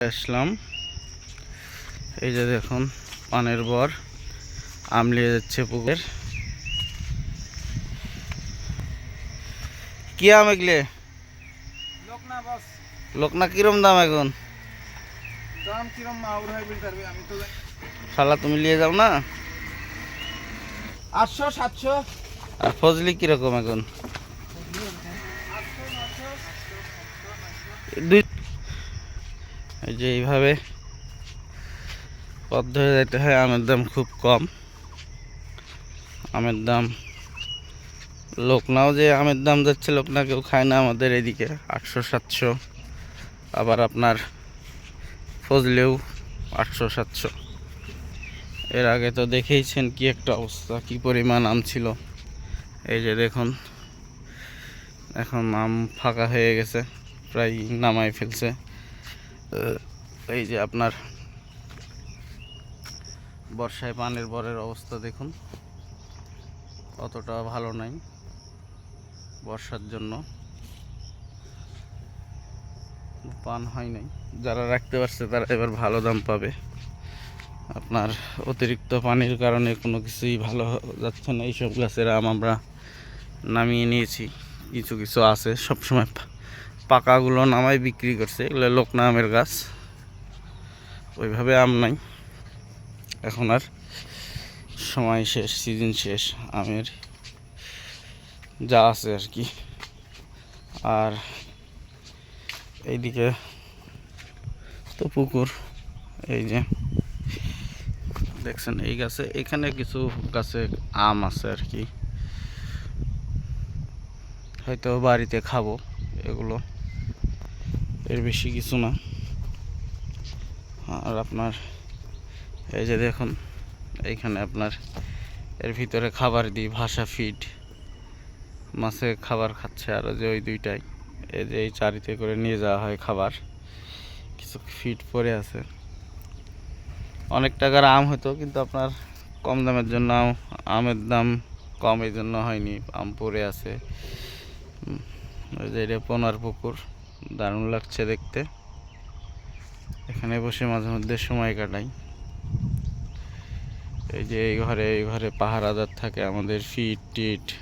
আসলাম। এই যে দেখুন পানের বর আমলিয়ে যাচ্ছে পুকুরের কি আম এগলে? লোকনা কিরম দাম এখন? শালা তুমি নিয়ে যাও না? আটশো সাতশো। আর ফজলি কীরকম এখন? দুই এই যে এইভাবে পথ ধরে যেতে হয়, আমের দাম খুব কম। আমের দাম লোকনাও যে আমের দাম যাচ্ছে লোকনা কেউ খায় না আমাদের এদিকে। আটশো, সাতশো, আবার আপনার ফজলেও আটশো, সাতশো। এর আগে তো দেখেইছেন কি একটা অবস্থা, কি পরিমাণ আম ছিল। এই যে দেখুন, এখন আম ফাঁকা হয়ে গেছে, প্রায় নামাই ফেলছে। এই যে আপনার বর্ষায় পানের বরের অবস্থা দেখুন। অতটা ভালো নাই বর্ষার জন্য। পান হয় নাই। যারা রাখতে পারছে তারা এবার ভালো দাম পাবে। আপনার অতিরিক্ত পানির কারণে কোনো কিছুই ভালো যাচ্ছে না। এইসব গাছের আম আমরা নামিয়ে নিয়েছি। কিছু কিছু আছে সবসময় পাকাগুলো নামাই বিক্রি করছে, এগুলো লোকনা আমের গাছ। ওইভাবে আম নাই। এখন আর সময় শেষ সিজন শেষ, আমের যা আছে আর কি। আর এইদিকে তো পুকুর, এই যে দেখছেন এই গাছে, এখানে কিছু গাছে আম আছে আর কি। হয়তো বাড়িতে খাব এগুলো। এর বেশি কিছু না। আর আপনার এই যে দেখুন, এইখানে আপনার এর ভিতরে খাবার দিই, ভাষা ফিড মাছে খাবার খাচ্ছে আর যে ওই দুইটাই। এই যে এই চারিতে করে নিয়ে যাওয়া হয় খাবার। কিছু ফিড পরে আছে। অনেক টাকার আম হতো, কিন্তু আপনার কম দামের জন্য আমের দাম কম, এই জন্য হয়নি। আম পড়ে আছে। ওই যে এটা পোনার পুকুর। দারুণ লাগছে দেখতে। এখানে বসে মাঝে মধ্যে সময় কাটাই। এই যে এই ঘরে এই ঘরে পাহারাদার থাকে, আমাদের ফিট, টিট,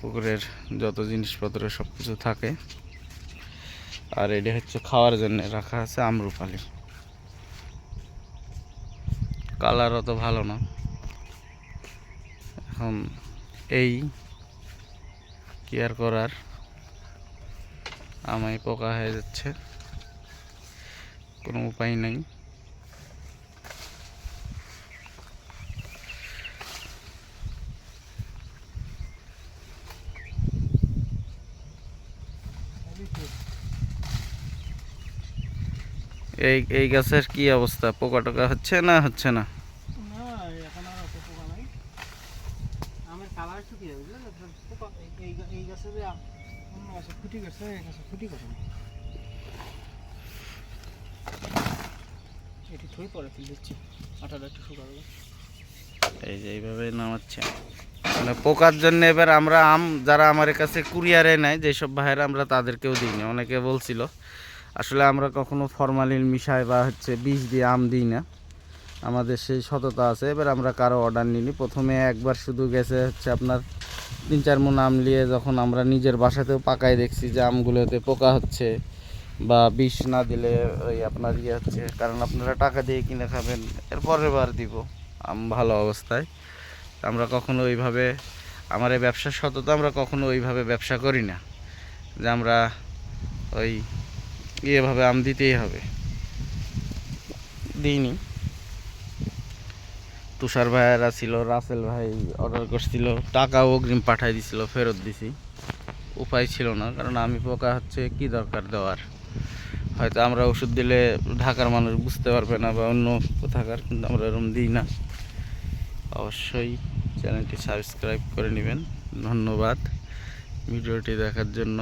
পুকুরের যত জিনিসপত্র সব কিছু থাকে। আর এটা হচ্ছে খাওয়ার জন্য রাখা আছে আমরুপালি। কালার অত ভালো না। এখন এই কেয়ার করার? আমায় পোকা হয়ে যাচ্ছে। কোনো উপায় নেই। এই এই গাছের কি অবস্থা? পোকা টোকা হচ্ছে না হচ্ছে না এখন আর অত পোকা নাই আমের কালার শুকিয়ে যাবে বুঝলে পোকা এই- যে নামাচ্ছে। মানে পোকার জন্য এবার আমরা আম যারা আমার কাছে কুরিয়ারে নেয় যেসব ভাইয়েরা আমরা তাদেরকেও দিই না অনেকে বলছিল, আসলে আমরা কখনো ফরমালিন মিশাই বা হচ্ছে বিষ দিয়ে আম দিই না। আমাদের সেই সততা আছে। এবার আমরা কারও অর্ডার নিইনি। প্রথমে একবার শুধু গেছে হচ্ছে আপনার তিন চার মন আম নিয়ে যখন আমরা নিজের বাসাতেও পাকায় দেখছি যে আমগুলোতে পোকা হচ্ছে বা বিষ না দিলে ওই আপনার ইয়ে হচ্ছে, কারণ আপনারা টাকা দিয়ে কিনে খাবেন, এর পরের বার দিব। আম ভালো অবস্থায়। আমরা কখনো ওইভাবে, আমার এই ব্যবসার সততা আমরা কখনো ওইভাবে ব্যবসা করি না, যে আমরা ওই ইয়েভাবে আম দিতেই হবে। দিইনি। তুষার ভাইয়েরা ছিল, রাসেল ভাই অর্ডার করছিল, টাকাও অগ্রিম পাঠাই দিছিল, ফেরত দিছি। উপায় ছিল না, কারণ আমি পোকা হচ্ছে, কি দরকার দেওয়ার? হয়তো আমরা ওষুধ দিলে ঢাকার মানুষ বুঝতে পারবে না বা অন্য কোথাকার, কিন্তু আমরা এরকম দিই না। অবশ্যই চ্যানেলটি সাবস্ক্রাইব করে নেবেন। ধন্যবাদ ভিডিওটি দেখার জন্য।